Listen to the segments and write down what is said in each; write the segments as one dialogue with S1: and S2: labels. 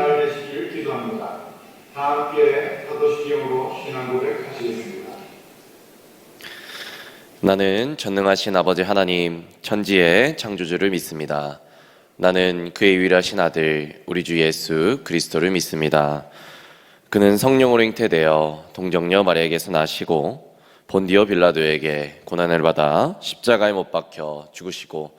S1: 날 되시기를 기도합니다. 다 함께 사도시경으로 신앙 고백 하시겠습니다.
S2: 나는 전능하신 아버지 하나님 천지의 창조주를 믿습니다. 나는 그의 유일하신 아들 우리 주 예수 그리스도를 믿습니다. 그는 성령으로 잉태되어 동정녀 마리아에게서 나시고 본디오 빌라도에게 고난을 받아 십자가에 못 박혀 죽으시고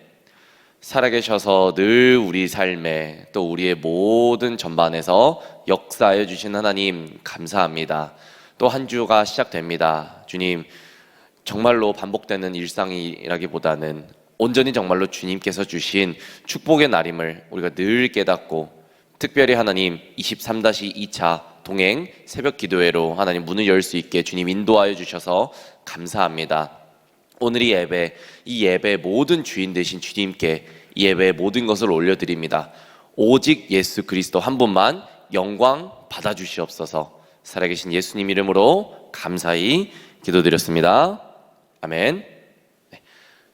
S2: 살아계셔서 늘 우리 삶에 또 우리의 모든 전반에서 역사해 주신 하나님 감사합니다. 또 한 주가 시작됩니다. 주님, 정말로 반복되는 일상이라기보다는 온전히 정말로 주님께서 주신 축복의 날임을 우리가 늘 깨닫고 특별히 하나님 23-2차 동행 새벽 기도회로 하나님 문을 열 수 있게 주님 인도하여 주셔서 감사합니다. 오늘 이 예배, 이 예배 모든 주인 되신 주님께 이 예배의 모든 것을 올려드립니다. 오직 예수 그리스도 한 분만 영광 받아주시옵소서. 살아계신 예수님 이름으로 감사히 기도드렸습니다. 아멘. 네.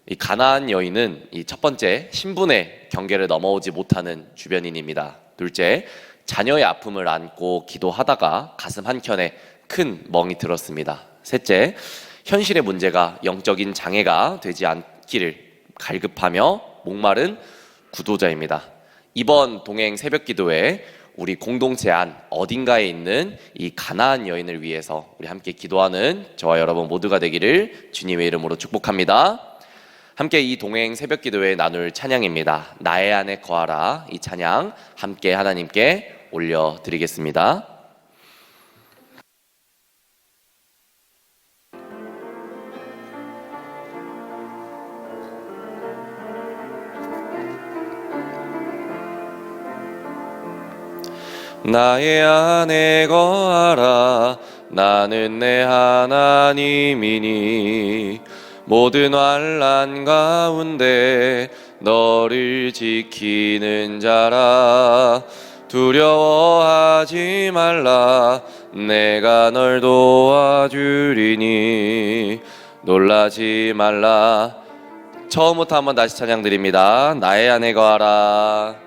S2: 이 가나안 여인은 이 첫 번째 신분의 경계를 넘어오지 못하는 주변인입니다. 둘째 자녀의 아픔을 안고 기도하다가 가슴 한 켠에 큰 멍이 들었습니다. 셋째 현실의 문제가 영적인 장애가 되지 않기를 갈급하며 목마른 구도자입니다. 이번 동행 새벽 기도회 우리 공동체 안 어딘가에 있는 이 가나안 여인을 위해서 우리 함께 기도하는 저와 여러분 모두가 되기를 주님의 이름으로 축복합니다. 함께 이 동행 새벽 기도회 나눌 찬양입니다. 나의 안에 거하라 이 찬양 함께 하나님께 올려 드리겠습니다. 나의 안에 거하라. 나는 내 하나님이니. 모든 환란 가운데 너를 지키는 자라. 두려워하지 말라. 내가 널 도와주리니. 놀라지 말라. 처음부터 한번 다시 찬양 드립니다. 나의 안에 거하라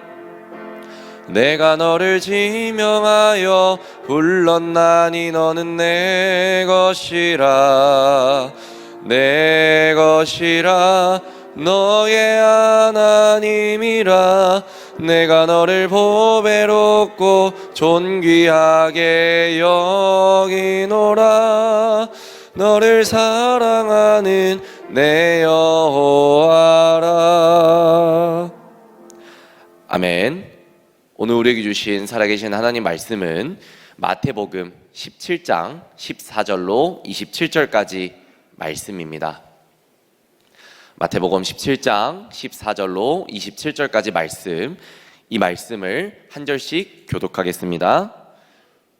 S2: 내가 너를 지명하여 불렀나니 너는 내 것이라. 내 것이라. 너의 하나님이라. 내가 너를 보배롭고 존귀하게 여기노라. 너를 사랑하는 내 여호와라. 아멘 오늘 우리에게 주신 살아계신 하나님 말씀은 마태복음 17장 14절로 27절까지 말씀입니다. 마태복음 17장 14절로 27절까지 말씀, 이 말씀을 한 절씩 교독하겠습니다.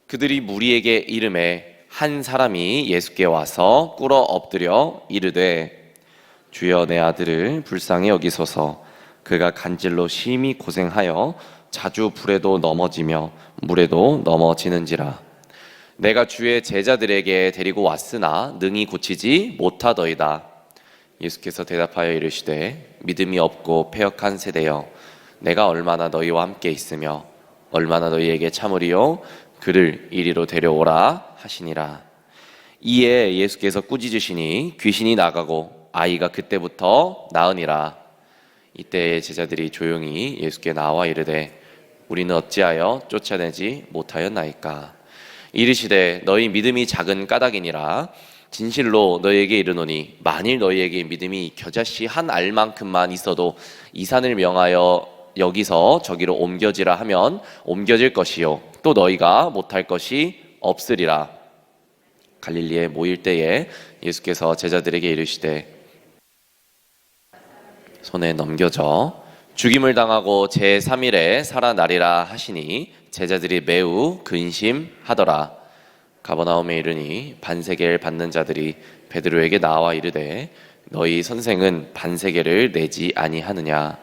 S2: 그들이 무리에게 이름에 한 사람이 예수께 와서 꿇어 엎드려 이르되 주여 내 아들을 불쌍히 여기소서 그가 간질로 심히 고생하여 자주 불에도 넘어지며 물에도 넘어지는지라. 내가 주의 제자들에게 데리고 왔으나 능히 고치지 못하더이다. 예수께서 대답하여 이르시되 믿음이 없고 패역한 세대여 내가 얼마나 너희와 함께 있으며 얼마나 너희에게 참으리요? 그를 이리로 데려오라 하시니라. 이에 예수께서 꾸짖으시니 귀신이 나가고 아이가 그때부터 나으니라. 이때 제자들이 조용히 예수께 나와 이르되 우리는 어찌하여 쫓아내지 못하였나이까? 이르시되 너희 믿음이 작은 까닭이니라. 진실로 너희에게 이르노니 만일 너희에게 믿음이 겨자씨 한 알만큼만 있어도 이 산을 명하여 여기서 저기로 옮겨지라 하면 옮겨질 것이요. 또 너희가 못할 것이 없으리라. 갈릴리에 모일 때에 예수께서 제자들에게 이르시되 손에 넘겨져 죽임을 당하고 제 3일에 살아나리라 하시니 제자들이 매우 근심하더라. 가버나움에 이르니 반세계를 받는 자들이 베드로에게 나와 이르되 너희 선생은 반세계를 내지 아니하느냐?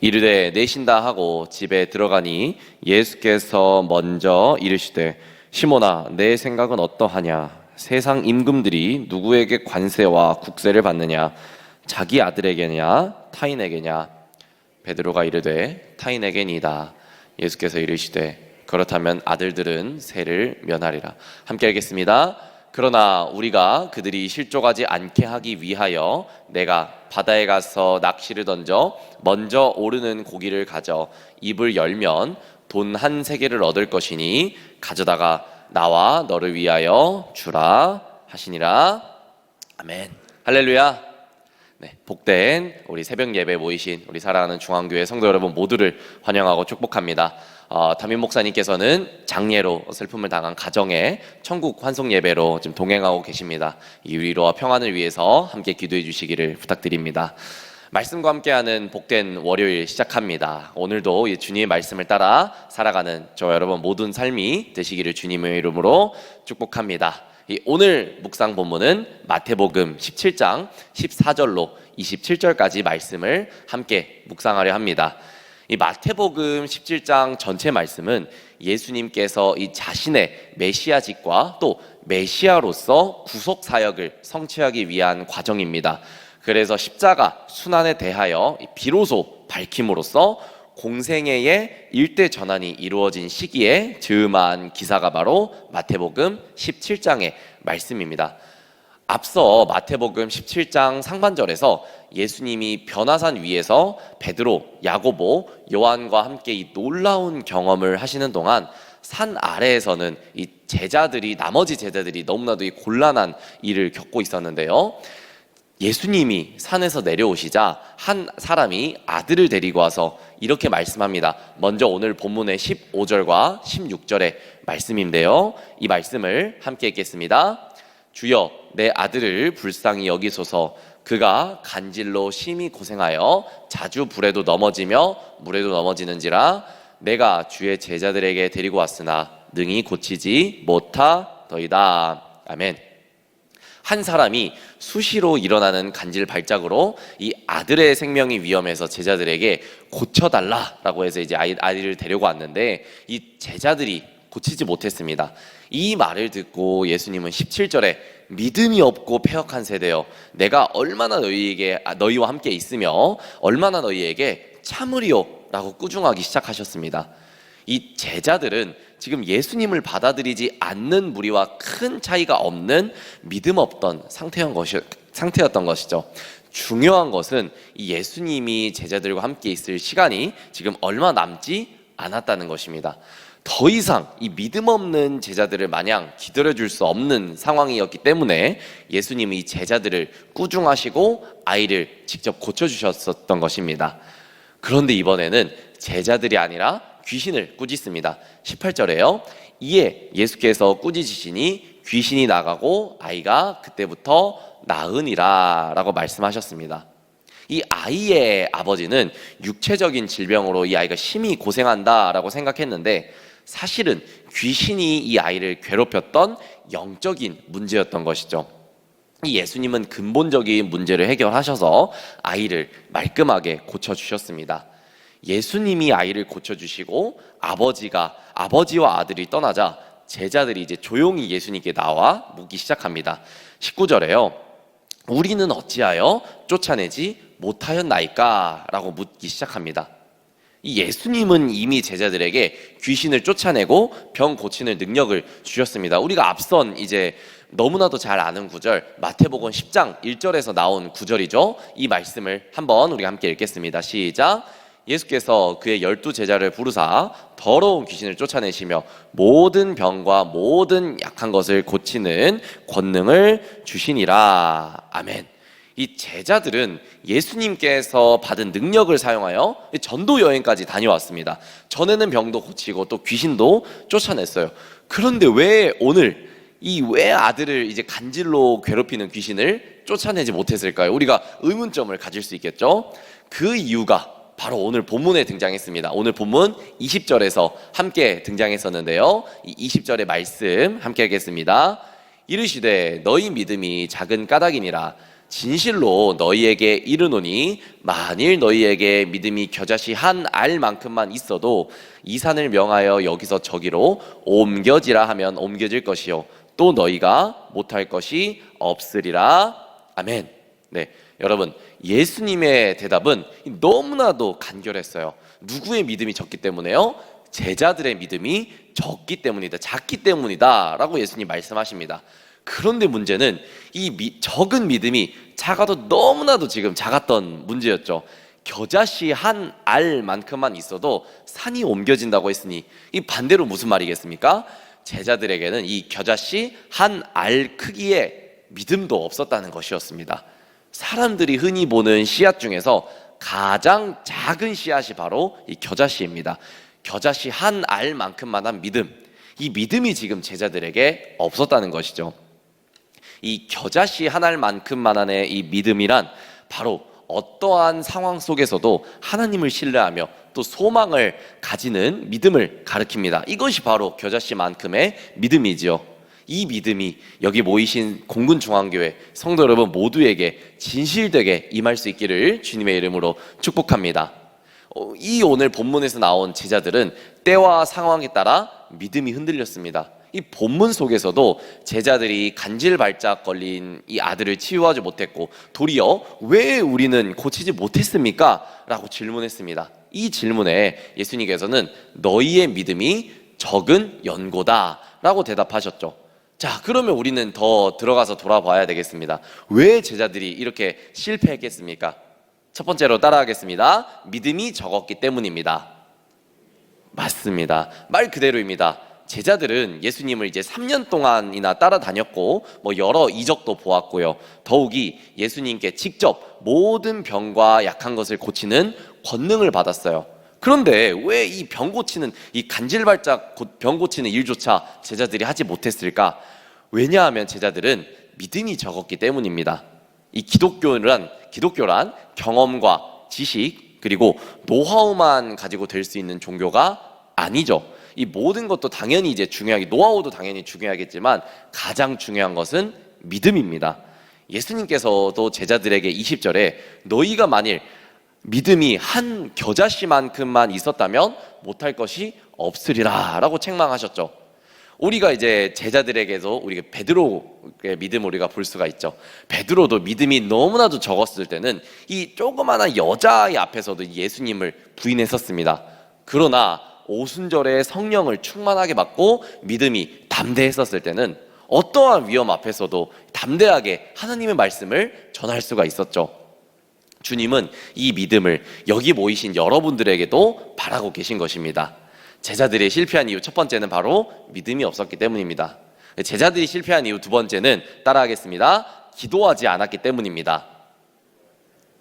S2: 이르되 내신다 하고 집에 들어가니 예수께서 먼저 이르시되 시몬아 내 생각은 어떠하냐? 세상 임금들이 누구에게 관세와 국세를 받느냐? 자기 아들에게냐? 타인에게냐 베드로가 이르되 타인에게니이다. 예수께서 이르시되 그렇다면 아들들은 세를 면하리라. 함께 하겠습니다. 그러나 우리가 그들이 실족하지 않게 하기 위하여 내가 바다에 가서 낚시를 던져 먼저 오르는 고기를 가져 입을 열면 돈 한 세계를 얻을 것이니 가져다가 나와 너를 위하여 주라 하시니라. 아멘. 할렐루야 네, 복된 우리 새벽 예배 모이신 우리 사랑하는 중앙교회 성도 여러분 모두를 환영하고 축복합니다. 어, 담임 목사님께서는 장례로 슬픔을 당한 가정에 천국 환송 예배로 지금 동행하고 계십니다. 이 위로와 평안을 위해서 함께 기도해 주시기를 부탁드립니다. 말씀과 함께하는 복된 월요일 시작합니다. 오늘도 이 주님의 말씀을 따라 살아가는 저 여러분 모든 삶이 되시기를 주님의 이름으로 축복합니다. 이 오늘 묵상 본문은 마태복음 17장 14절로 27절까지 말씀을 함께 묵상하려 합니다. 이 마태복음 17장 전체 말씀은 예수님께서 이 자신의 메시아직과 또 메시아로서 구속 사역을 성취하기 위한 과정입니다. 그래서 십자가 순환에 대하여 비로소 밝힘으로써 공생애의 일대 전환이 이루어진 시기에 즈음한 기사가 바로 마태복음 17장의 말씀입니다. 앞서 마태복음 17장 상반절에서 예수님이 변화산 위에서 베드로, 야고보, 요한과 함께 이 놀라운 경험을 하시는 동안 산 아래에서는 이 제자들이 나머지 제자들이 너무나도 이 곤란한 일을 겪고 있었는데요. 예수님이 산에서 내려오시자 한 사람이 아들을 데리고 와서 이렇게 말씀합니다. 먼저 오늘 본문의 15절과 16절의 말씀인데요. 이 말씀을 함께 읽겠습니다. 주여 내 아들을 불쌍히 여기소서 그가 간질로 심히 고생하여 자주 불에도 넘어지며 물에도 넘어지는지라 내가 주의 제자들에게 데리고 왔으나 능히 고치지 못하더이다. 아멘. 한 사람이 수시로 일어나는 간질 발작으로 이 아들의 생명이 위험해서 제자들에게 고쳐달라라고 해서 이제 아이, 아이를 데리고 왔는데 이 제자들이 고치지 못했습니다. 이 말을 듣고 예수님은 17절에 믿음이 없고 폐역한 세대여 내가 얼마나 너희에게 아, 너희와 함께 있으며 얼마나 너희에게 참으리요라고 꾸중하기 시작하셨습니다. 이 제자들은 지금 예수님을 받아들이지 않는 무리와 큰 차이가 없는 믿음 없던 상태였던, 것이, 상태였던 것이죠. 중요한 것은 이 예수님이 제자들과 함께 있을 시간이 지금 얼마 남지 않았다는 것입니다. 더 이상 이 믿음 없는 제자들을 마냥 기다려 줄 수 없는 상황이었기 때문에 예수님이 이 제자들을 꾸중하시고 아이를 직접 고쳐 주셨었던 것입니다. 그런데 이번에는 제자들이 아니라 귀신을 꾸짖습니다. 18절에요. 이에 예수께서 꾸짖으시니 귀신이 나가고 아이가 그때부터 나으니라 라고 말씀하셨습니다. 이 아이의 아버지는 육체적인 질병으로 이 아이가 심히 고생한다 라고 생각했는데 사실은 귀신이 이 아이를 괴롭혔던 영적인 문제였던 것이죠. 이 예수님은 근본적인 문제를 해결하셔서 아이를 말끔하게 고쳐 주셨습니다. 예수님이 아이를 고쳐 주시고 아버지가 아버지와 아들이 떠나자 제자들이 이제 조용히 예수님께 나와 묻기 시작합니다. 19절에요. 우리는 어찌하여 쫓아내지 못하였나이까? 라고 묻기 시작합니다. 이 예수님은 이미 제자들에게 귀신을 쫓아내고 병 고치는 능력을 주셨습니다. 우리가 앞선 이제 너무나도 잘 아는 구절 마태복음 10장 1절에서 나온 구절이죠. 이 말씀을 한번 우리가 함께 읽겠습니다. 시작. 예수께서 그의 열두 제자를 부르사 더러운 귀신을 쫓아내시며 모든 병과 모든 약한 것을 고치는 권능을 주시니라. 아멘. 이 제자들은 예수님께서 받은 능력을 사용하여 전도 여행까지 다녀왔습니다. 전에는 병도 고치고 또 귀신도 쫓아냈어요. 그런데 왜 오늘 이 왜 아들을 이제 간질로 괴롭히는 귀신을 쫓아내지 못했을까요? 우리가 의문점을 가질 수 있겠죠. 그 이유가 바로 오늘 본문에 등장했습니다. 오늘 본문 20절에서 함께 등장했었는데요. 이 20절의 말씀 함께 하겠습니다. 이르시되 너희 믿음이 작은 까닭이니라 진실로 너희에게 이르노니 만일 너희에게 믿음이 겨자씨 한 알만큼만 있어도 이 산을 명하여 여기서 저기로 옮겨지라 하면 옮겨질 것이요 또 너희가 못할 것이 없으리라 아멘. 네, 여러분 예수님의 대답은 너무나도 간결했어요. 누구의 믿음이 적기 때문에요? 제자들의 믿음이 적기 때문이다, 작기 때문이다 라고 예수님 말씀하십니다. 그런데 문제는 이 미- 적은 믿음이 작아도 너무나도 지금 작았던 문제였죠. 겨자씨 한 알만큼만 있어도 산이 옮겨진다고 했으니 이 반대로 무슨 말이겠습니까? 제자들에게는 이 겨자씨 한 알 크기의 믿음도 없었다는 것이었습니다. 사람들이 흔히 보는 씨앗 중에서 가장 작은 씨앗이 바로 이 겨자씨입니다. 겨자씨 한 알만큼만 한 믿음. 이 믿음이 지금 제자들에게 없었다는 것이죠. 이 겨자씨 한 알만큼만 한의 이 믿음이란 바로 어떠한 상황 속에서도 하나님을 신뢰하며 또 소망을 가지는 믿음을 가리킵니다. 이것이 바로 겨자씨만큼의 믿음이지요. 이 믿음이 여기 모이신 공군 중앙교회 성도 여러분 모두에게 진실되게 임할 수 있기를 주님의 이름으로 축복합니다. 어, 이 오늘 본문에서 나온 제자들은 때와 상황에 따라 믿음이 흔들렸습니다. 이 본문 속에서도 제자들이 간질발작 걸린 이 아들을 치유하지 못했고 도리어 왜 우리는 고치지 못했습니까? 라고 질문했습니다. 이 질문에 예수님께서는 너희의 믿음이 적은 연고다 라고 대답하셨죠. 자, 그러면 우리는 더 들어가서 돌아봐야 되겠습니다. 왜 제자들이 이렇게 실패했겠습니까? 첫 번째로 따라하겠습니다. 믿음이 적었기 때문입니다. 맞습니다. 말 그대로입니다. 제자들은 예수님을 이제 3년 동안이나 따라다녔고 뭐 여러 이적도 보았고요. 더욱이 예수님께 직접 모든 병과 약한 것을 고치는 권능을 받았어요. 그런데 왜 이 병 고치는 이 간질발작 고- 병 고치는 일조차 제자들이 하지 못했을까? 왜냐하면 제자들은 믿음이 적었기 때문입니다. 이 기독교란 기독교란 경험과 지식 그리고 노하우만 가지고 될 수 있는 종교가 아니죠. 이 모든 것도 당연히 이제 중요하게 노하우도 당연히 중요하겠지만 가장 중요한 것은 믿음입니다. 예수님께서도 제자들에게 20절에 너희가 만일 믿음이 한 겨자씨만큼만 있었다면 못할 것이 없으리라라고 책망하셨죠. 우리가 이제 제자들에게도 우리가 베드로의 믿음 우리가 볼 수가 있죠. 베드로도 믿음이 너무나도 적었을 때는 이 조그마한 여자의 앞에서도 예수님을 부인했었습니다. 그러나 오순절에 성령을 충만하게 받고 믿음이 담대했었을 때는 어떠한 위험 앞에서도 담대하게 하나님의 말씀을 전할 수가 있었죠. 주님은 이 믿음을 여기 모이신 여러분들에게도 바라고 계신 것입니다. 제자들이 실패한 이유 첫 번째는 바로 믿음이 없었기 때문입니다. 제자들이 실패한 이유 두 번째는 따라하겠습니다. 기도하지 않았기 때문입니다.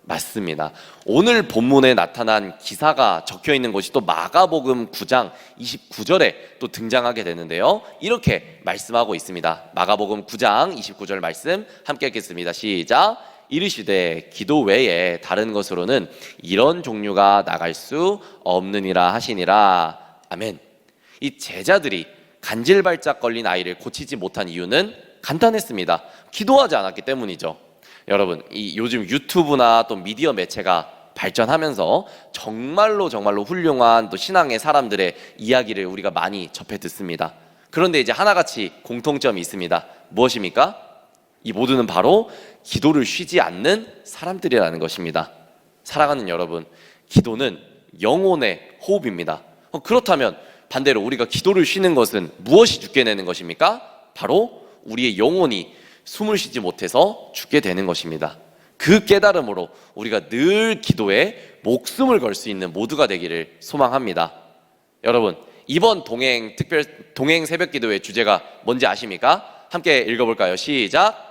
S2: 맞습니다. 오늘 본문에 나타난 기사가 적혀 있는 것이 또 마가복음 9장 29절에 또 등장하게 되는데요. 이렇게 말씀하고 있습니다. 마가복음 9장 29절 말씀 함께 읽겠습니다. 시작. 이르시되 기도 외에 다른 것으로는 이런 종류가 나갈 수 없느니라 하시니라. 아멘. 이 제자들이 간질발작 걸린 아이를 고치지 못한 이유는 간단했습니다. 기도하지 않았기 때문이죠. 여러분, 이 요즘 유튜브나 또 미디어 매체가 발전하면서 정말로 정말로 훌륭한 또 신앙의 사람들의 이야기를 우리가 많이 접해 듣습니다. 그런데 이제 하나같이 공통점이 있습니다. 무엇입니까? 이 모두는 바로 기도를 쉬지 않는 사람들이라는 것입니다. 사랑하는 여러분, 기도는 영혼의 호흡입니다. 어, 그렇다면 반대로 우리가 기도를 쉬는 것은 무엇이 죽게 되는 것입니까? 바로 우리의 영혼이 숨을 쉬지 못해서 죽게 되는 것입니다. 그 깨달음으로 우리가 늘 기도에 목숨을 걸 수 있는 모두가 되기를 소망합니다. 여러분, 이번 동행 특별 동행 새벽 기도의 주제가 뭔지 아십니까? 함께 읽어 볼까요? 시작.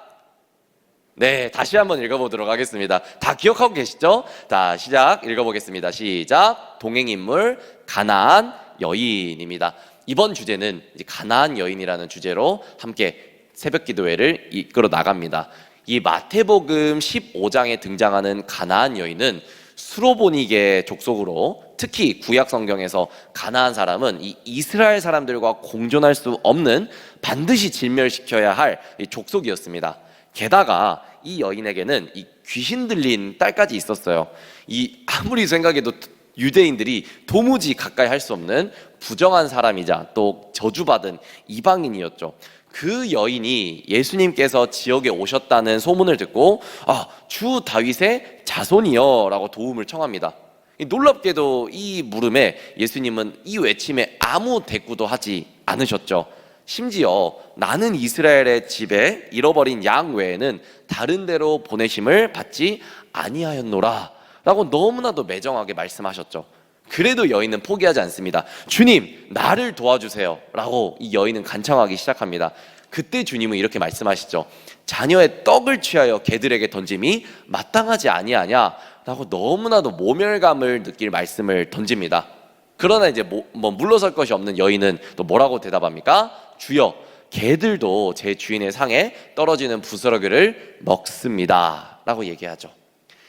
S2: 네, 다시 한번 읽어보도록 하겠습니다. 다 기억하고 계시죠? 자, 시작 읽어보겠습니다. 시작. 동행 인물 가나안 여인입니다. 이번 주제는 가나안 여인이라는 주제로 함께 새벽 기도회를 이끌어 나갑니다. 이 마태복음 15장에 등장하는 가나안 여인은 수로보니게 족속으로 특히 구약 성경에서 가나안 사람은 이 이스라엘 사람들과 공존할 수 없는 반드시 진멸시켜야 할이 족속이었습니다. 게다가 이 여인에게는 이 귀신 들린 딸까지 있었어요. 이 아무리 생각해도 유대인들이 도무지 가까이 할 수 없는 부정한 사람이자 또 저주받은 이방인이었죠. 그 여인이 예수님께서 지역에 오셨다는 소문을 듣고 아, 주 다윗의 자손이여라고 도움을 청합니다. 이 놀랍게도 이 물음에 예수님은 이 외침에 아무 대꾸도 하지 않으셨죠. 심지어 나는 이스라엘의 집에 잃어버린 양 외에는 다른 데로 보내심을 받지 아니하였노라 라고 너무나도 매정하게 말씀하셨죠. 그래도 여인은 포기하지 않습니다. 주님, 나를 도와주세요. 라고 이 여인은 간청하기 시작합니다. 그때 주님은 이렇게 말씀하시죠. 자녀의 떡을 취하여 개들에게 던짐이 마땅하지 아니하냐? 라고 너무나도 모멸감을 느낄 말씀을 던집니다. 그러나 이제 뭐, 뭐 물러설 것이 없는 여인은 또 뭐라고 대답합니까? 주여, 개들도 제 주인의 상에 떨어지는 부스러기를 먹습니다. 라고 얘기하죠.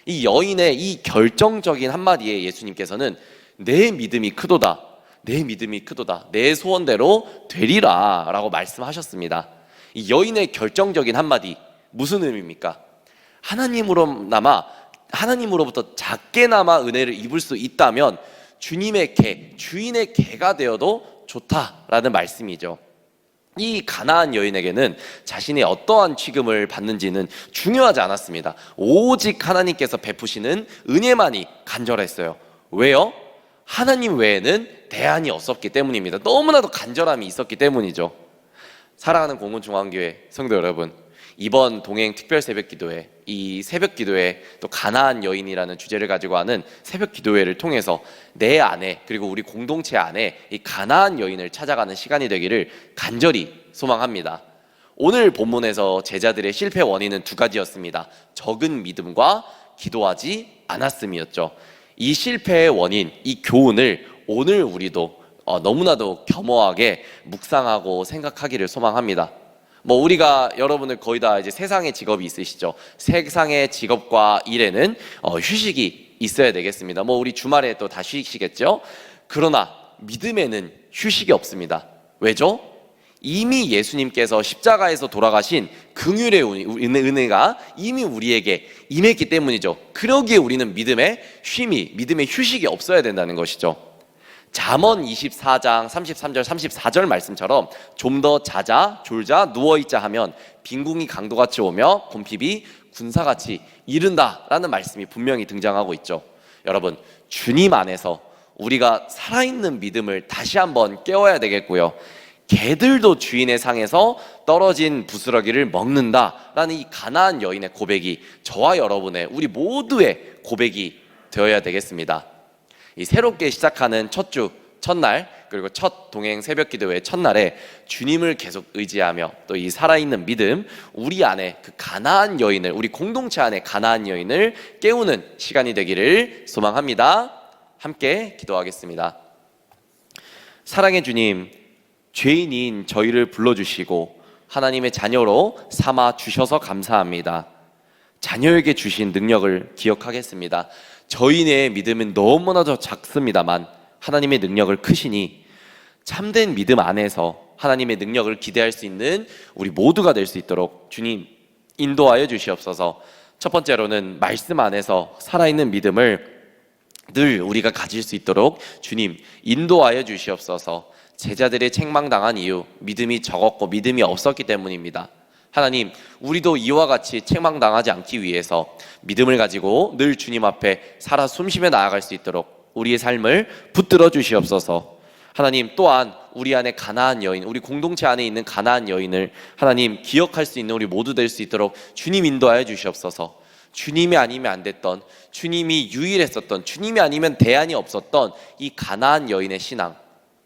S2: 이 여인의 이 결정적인 한마디에 예수님께서는 내 믿음이 크도다. 내 믿음이 크도다. 내 소원대로 되리라. 라고 말씀하셨습니다. 이 여인의 결정적인 한마디, 무슨 의미입니까? 하나님으로나마, 하나님으로부터 작게나마 은혜를 입을 수 있다면 주님의 개, 주인의 개가 되어도 좋다라는 말씀이죠. 이 가나안 여인에게는 자신이 어떠한 취급을 받는지는 중요하지 않았습니다. 오직 하나님께서 베푸시는 은혜만이 간절했어요. 왜요? 하나님 외에는 대안이 없었기 때문입니다. 너무나도 간절함이 있었기 때문이죠. 사랑하는 공군중앙교회 성도 여러분, 이번 동행 특별 새벽 기도회, 이 새벽 기도회 또 가나안 여인이라는 주제를 가지고 하는 새벽 기도회를 통해서 내 안에 그리고 우리 공동체 안에 이 가나안 여인을 찾아가는 시간이 되기를 간절히 소망합니다. 오늘 본문에서 제자들의 실패 원인은 두 가지였습니다. 적은 믿음과 기도하지 않았음이었죠. 이 실패의 원인, 이 교훈을 오늘 우리도 어, 너무나도 겸허하게 묵상하고 생각하기를 소망합니다. 뭐 우리가 여러분들 거의 다 이제 세상의 직업이 있으시죠. 세상의 직업과 일에는 어, 휴식이 있어야 되겠습니다. 뭐 우리 주말에 또 다 쉬시겠죠. 그러나 믿음에는 휴식이 없습니다. 왜죠? 이미 예수님께서 십자가에서 돌아가신 긍휼의 은혜- 은혜가 이미 우리에게 임했기 때문이죠. 그러기에 우리는 믿음의 쉼이, 믿음의 휴식이 없어야 된다는 것이죠. 잠언 24장 33절 34절 말씀처럼 좀 더 자자 졸자 누워 있자 하면 빈궁이 강도같이 오며 곰핍이 군사같이 이른다라는 말씀이 분명히 등장하고 있죠. 여러분 주님 안에서 우리가 살아있는 믿음을 다시 한번 깨워야 되겠고요. 개들도 주인의 상에서 떨어진 부스러기를 먹는다라는 이 가나안 여인의 고백이 저와 여러분의 우리 모두의 고백이 되어야 되겠습니다. 이 새롭게 시작하는 첫 주, 첫날, 그리고 첫 동행 새벽 기도회 첫날에 주님을 계속 의지하며 또 이 살아있는 믿음, 우리 안에 그 가나안 여인을, 우리 공동체 안에 가나안 여인을 깨우는 시간이 되기를 소망합니다. 함께 기도하겠습니다. 사랑의 주님, 죄인인 저희를 불러주시고 하나님의 자녀로 삼아 주셔서 감사합니다. 자녀에게 주신 능력을 기억하겠습니다. 저희의 믿음은 너무나도 작습니다만 하나님의 능력을 크시니 참된 믿음 안에서 하나님의 능력을 기대할 수 있는 우리 모두가 될 수 있도록 주님 인도하여 주시옵소서. 첫 번째로는 말씀 안에서 살아있는 믿음을 늘 우리가 가질 수 있도록 주님 인도하여 주시옵소서. 제자들의 책망당한 이유 믿음이 적었고 믿음이 없었기 때문입니다. 하나님, 우리도 이와 같이 책망당하지 않기 위해서 믿음을 가지고 늘 주님 앞에 살아 숨쉬며 나아갈 수 있도록 우리의 삶을 붙들어 주시옵소서. 하나님 또한 우리 안에 가나안 여인, 우리 공동체 안에 있는 가나안 여인을 하나님 기억할 수 있는 우리 모두 될 수 있도록 주님 인도하여 주시옵소서. 주님이 아니면 안 됐던 주님이 유일했었던 주님이 아니면 대안이 없었던 이 가나안 여인의 신앙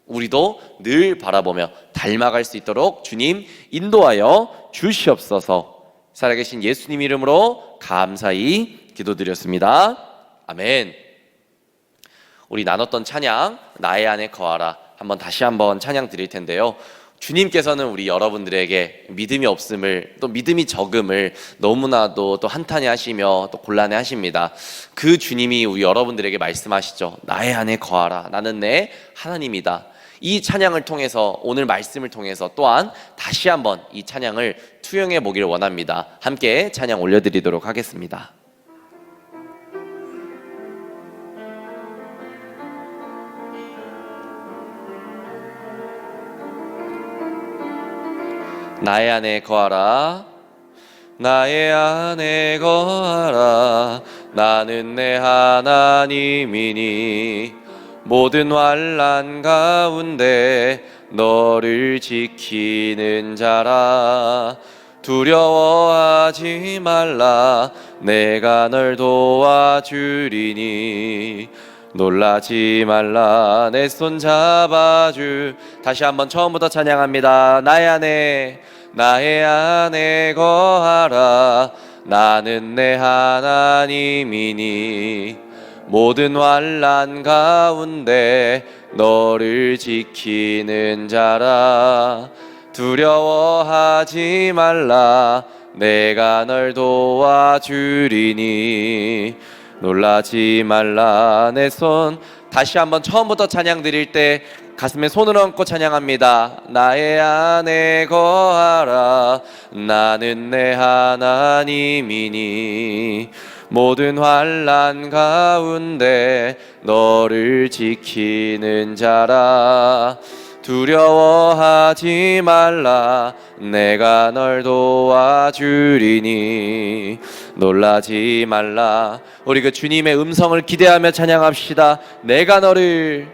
S2: 우리도 늘 바라보며 닮아갈 수 있도록 주님 인도하여 주시옵소서. 살아계신 예수님 이름으로 감사히 기도드렸습니다. 아멘. 우리 나눴던 찬양 나의 안에 거하라 한번 다시 한번 찬양 드릴 텐데요. 주님께서는 우리 여러분들에게 믿음이 없음을 또 믿음이 적음을 너무나도 또 한탄해 하시며 또 곤란해 하십니다. 그 주님이 우리 여러분들에게 말씀하시죠. 나의 안에 거하라. 나는 내 하나님이다. 이 찬양을 통해서 오늘 말씀을 통해서 또한 다시 한번 이 찬양을 투영해 보기를 원합니다. 함께 찬양 올려드리도록 하겠습니다. 나의 안에 거하라 나의 안에 거하라 나는 내 하나님이니 모든 환란 가운데 너를 지키는 자라. 두려워하지 말라. 내가 널 도와주리니. 놀라지 말라. 내 손 잡아주 다시 한번 처음부터 찬양합니다. 나의 안에 나의 안에 거하라. 나는 내 하나님이니 모든 환란 가운데 너를 지키는 자라. 두려워하지 말라. 내가 널 도와주리니. 놀라지 말라. 내 손. 다시 한번 처음부터 찬양 드릴 때 가슴에 손을 얹고 찬양합니다. 나의 안에 거하라. 나는 내 하나님이니 모든 환란 가운데 너를 지키는 자라. 두려워하지 말라. 내가 널 도와주리니. 놀라지 말라. 우리 그 주님의 음성을 기대하며 찬양합시다. 내가 너를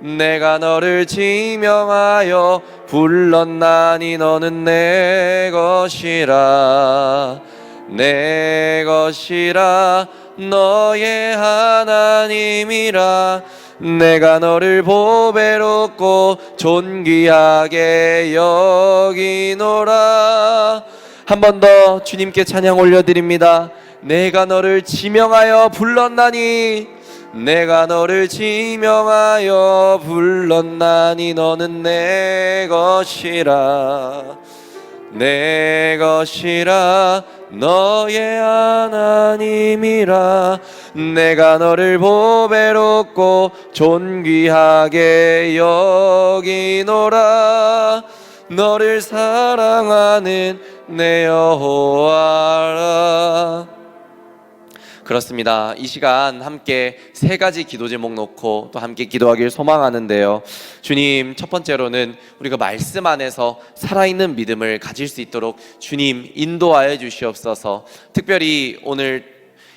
S2: 내가 너를 지명하여 불렀나니 너는 내 것이라 내 것이라 너의 하나님이라. 내가 너를 보배롭고 존귀하게 여기노라. 한 번 더 주님께 찬양 올려드립니다. 내가 너를 지명하여 불렀나니. 내가 너를 지명하여 불렀나니. 너는 내 것이라 내 것이라 너의 하나님이라. 내가 너를 보배롭고 존귀하게 여기노라. 너를 사랑하는 내 여호와라 그렇습니다. 이 시간 함께 세 가지 기도 제목 놓고 또 함께 기도하길 소망하는데요. 주님, 첫 번째로는 우리가 말씀 안에서 살아있는 믿음을 가질 수 있도록 주님 인도하여 주시옵소서. 특별히 오늘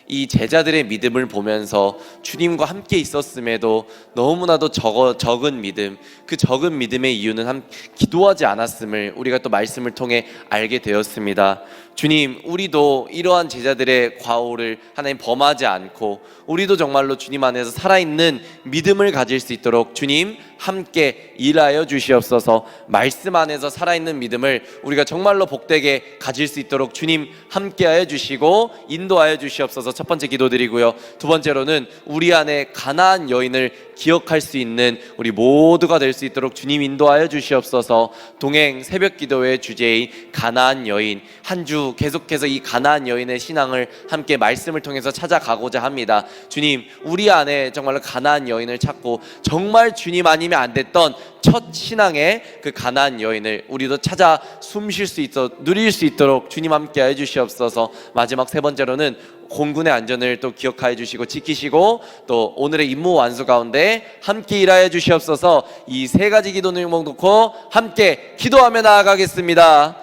S2: 이 제자들의 믿음을 보면서 주님과 함께 있었음에도 너무나도 적어, 적은 믿음, 그 적은 믿음의 이유는 함, 기도하지 않았음을 우리가 또 말씀을 통해 알게 되었습니다. 주님, 우리도 이러한 제자들의 과오를 하나님 범하지 않고 우리도 정말로 주님 안에서 살아있는 믿음을 가질 수 있도록 주님 함께 일하여 주시옵소서. 말씀 안에서 살아있는 믿음을 우리가 정말로 복되게 가질 수 있도록 주님 함께하여 주시고 인도하여 주시옵소서. 첫 번째 기도드리고요. 두 번째로는 우리 안에 가나안 여인을 기억할 수 있는 우리 모두가 될 수 있도록 주님 인도하여 주시옵소서. 동행 새벽 기도의 주제인 가나안 여인 한주 계속해서 이 가나안 여인의 신앙을 함께 말씀을 통해서 찾아가고자 합니다. 주님 우리 안에 정말로 가나안 여인을 찾고 정말 주님 아니면 안 됐던 첫 신앙의 그 가나안 여인을 우리도 찾아 숨 쉴 수 있어 누릴 수 있도록 주님 함께 해 주시옵소서. 마지막 세 번째로는 공군의 안전을 또 기억하여 주시고 지키시고 또 오늘의 임무 완수 가운데 함께 일하여 주시옵소서. 이 세 가지 기도 내용 놓고 함께 기도하며 나아가겠습니다.